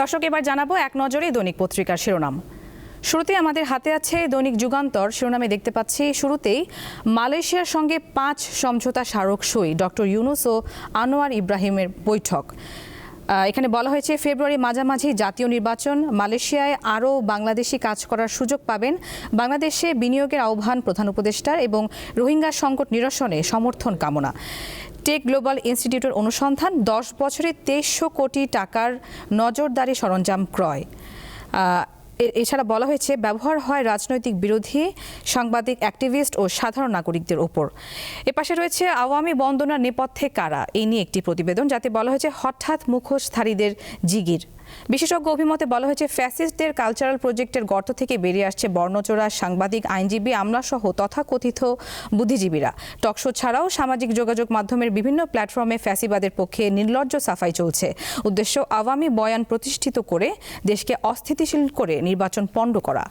দর্শক, এবার জানাব এক নজরে দৈনিক পত্রিকার শিরোনাম। শুরুতে আমাদের হাতে আছে দৈনিক যুগান্তর। শিরোনামে দেখতে পাচ্ছি, শুরুতেই মালয়েশিয়ার সঙ্গে পাঁচ সমঝোতা স্মারক সই, ডক্টর ইউনুস ও আনোয়ার ইব্রাহিমের বৈঠক। এখানে বলা হয়েছে, ফেব্রুয়ারি মাঝামাঝি জাতীয় নির্বাচন, মালয়েশিয়ায় আরও বাংলাদেশি কাজ করার সুযোগ পাবেন। বাংলাদেশে বিনিয়োগের আহ্বান প্রধান উপদেষ্টার এবং রোহিঙ্গা সংকট নিরসনে সমর্থন কামনা। টেক গ্লোবাল ইনস্টিটিউটের অনুসন্ধান, দশ বছরে তেইশশো কোটি টাকার নজরদারি সরঞ্জাম ক্রয়। এছাড়া বলা হয়েছে, ব্যবহার হয় রাজনৈতিক বিরোধী, সাংবাদিক, অ্যাক্টিভিস্ট ও সাধারণ নাগরিকদের ওপর এ পাশে রয়েছে, আওয়ামী বন্দনার নেপথ্যে কারা? এই নিয়ে একটি প্রতিবেদন, যাতে বলা হয়েছে, হঠাৎ মুখোশধারীদের জিগির। বিশেষজ্ঞ অভিমতে বলা হয়েছে, ফ্যাসিস্টদের কালচারাল প্রজেক্টের গর্ত থেকে বেরিয়ে আসছে বর্ণচোরা, সাংবাদিক, আইনজীবী, আমলাসহ তথাকথিত বুদ্ধিজীবীরা। টকশো ছাড়াও সামাজিক যোগাযোগ মাধ্যমের বিভিন্ন প্ল্যাটফর্মে ফ্যাসিবাদের পক্ষে নির্লজ্জ সাফাই চলছে। উদ্দেশ্য, আওয়ামী বয়ান প্রতিষ্ঠিত করে দেশকে অস্থিতিশীল করে নির্বাচন পণ্ড করা।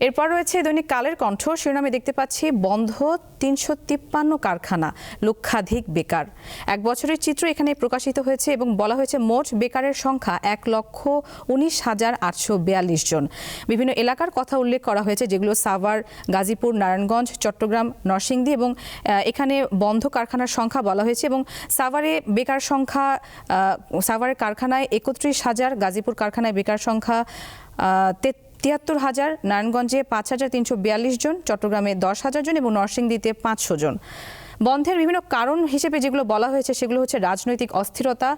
এরপর রয়েছে দৈনিক কালের কণ্ঠ। শিরোনামে দেখতে পাচ্ছি বন্ধ তিনশো তিপ্পান্ন কারখানা লক্ষাধিক বেকার। এক বছরের চিত্র এখানে প্রকাশিত হয়েছে এবং বলা হয়েছে মোট বেকারের সংখ্যা এক লক্ষ উনিশ হাজার আটশো বিয়াল্লিশ জন। বিভিন্ন এলাকার কথা উল্লেখ করা হয়েছে যেগুলো সাভার গাজীপুর নারায়ণগঞ্জ চট্টগ্রাম নরসিংদী এবং এখানে বন্ধ কারখানার সংখ্যা বলা হয়েছে এবং সাভারে বেকার সংখ্যা সাভারের কারখানায় একত্রিশ হাজার গাজীপুর কারখানায় বেকার সংখ্যা আহ, তে- তিয়াত্তর হাজার, নারায়ণগঞ্জে পাঁচ হাজার তিনশো বিয়াল্লিশ জন, চট্টগ্রামে দশ হাজার জন এবং নরসিংদীতে পাঁচশো জন। বন্ধের বিভিন্ন কারণ হিসেবে যেগুলো বলা হয়েছে সেগুলো হচ্ছে রাজনৈতিক অস্থিরতা,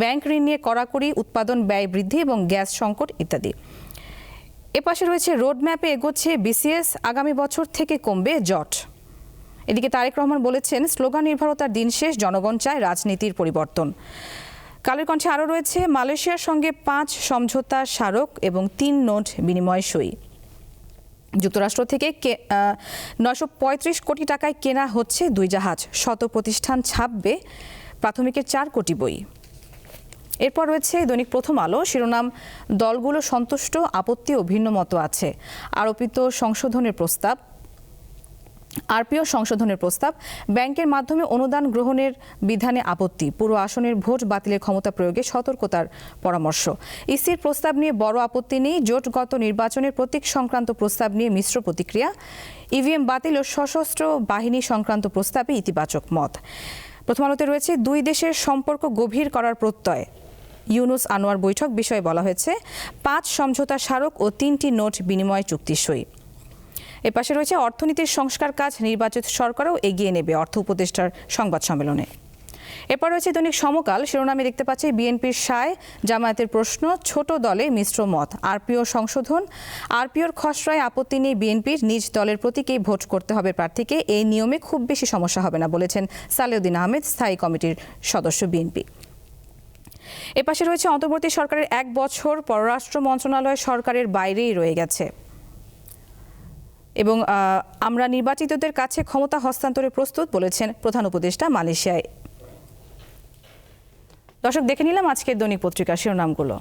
ব্যাংক ঋণ নিয়ে কড়াকড়ি, উৎপাদন ব্যয় বৃদ্ধি এবং গ্যাস সংকট ইত্যাদি। এপাশে রয়েছে রোডম্যাপে এগোচ্ছে বিসিএস, আগামী বছর থেকে কমবে জট। এদিকে তারেক রহমান বলেছেন, স্লোগান নির্ভরতার দিন শেষ, জনগণ চায় রাজনীতির পরিবর্তন। কালের কণ্ঠে আরও রয়েছে, মালয়েশিয়ার সঙ্গে পাঁচ সমঝোতা স্মারক এবং তিন নোট বিনিময় সই। যুক্তরাষ্ট্র থেকে নয়শো পঁয়ত্রিশ কোটি টাকায় কেনা হচ্ছে দুই জাহাজ। শত প্রতিষ্ঠান ছাপবে প্রাথমিকের চার কোটি বই। এরপর রয়েছে দৈনিক প্রথম আলো, শিরোনাম, দলগুলো সন্তুষ্ট, আপত্তি ও ভিন্ন মত আছে। আরোপিত সংশোধনের প্রস্তাব। আরপিও সংশোধনের প্রস্তাব, ব্যাংকের মাধ্যমে অনুদান গ্রহণের বিধানে আপত্তি, পুরো আসনের ভোট বাতিলের ক্ষমতা প্রয়োগে সতর্কতার পরামর্শ। ইসির প্রস্তাব নিয়ে বড় আপত্তি নেই জোটগত নির্বাচনের প্রতীক সংক্রান্ত প্রস্তাব নিয়ে মিশ্র প্রতিক্রিয়া। ইভিএম বাতিল ও সশস্ত্র বাহিনী সংক্রান্ত প্রস্তাবে ইতিবাচক মত। প্রথম আলোতে রয়েছে, দুই দেশের সম্পর্ক গভীর করার প্রত্যয়। ইউনুস আনোয়ার বৈঠক বিষয়ে বলা হয়েছে, পাঁচ সমঝোতা স্মারক ও তিনটি নোট বিনিময় চুক্তি সই। এপাশে রয়েছে অর্থনীতির সংস্কার কাজ, নির্বাচিত সরকারও এগিয়ে নেবে অর্থ উপদেষ্টার সংবাদ সম্মেলনে। এরপর রয়েছে দৈনিক সমকাল, শিরোনামে দেখতে পাচ্ছি বিএনপির সায়, জামায়াতের প্রশ্ন, ছোট দলে মিশ্র মত, আরপিও সংশোধন, আরপিওর খসড়ায় আপত্তি নিয়ে বিএনপির, নিজ দলের প্রতীকেই ভোট করতে হবে প্রার্থীকে, এই নিয়মে খুব বেশি সমস্যা হবে না বলেছেন সালেউদ্দিন আহমেদ, স্থায়ী কমিটির সদস্য বিএনপি। এপাশে রয়েছে অন্তর্বর্তী সরকারের এক বছর পররাষ্ট্র মন্ত্রণালয় সরকারের বাইরেই রয়ে গেছে। এবং আমরা নির্বাচিতদের কাছে ক্ষমতা হস্তান্তরে প্রস্তুত বলেছেন প্রধান উপদেষ্টা মালয়েশিয়ায়। দর্শক, দেখে নিলাম আজকের দৈনিক পত্রিকার শিরোনামগুলো।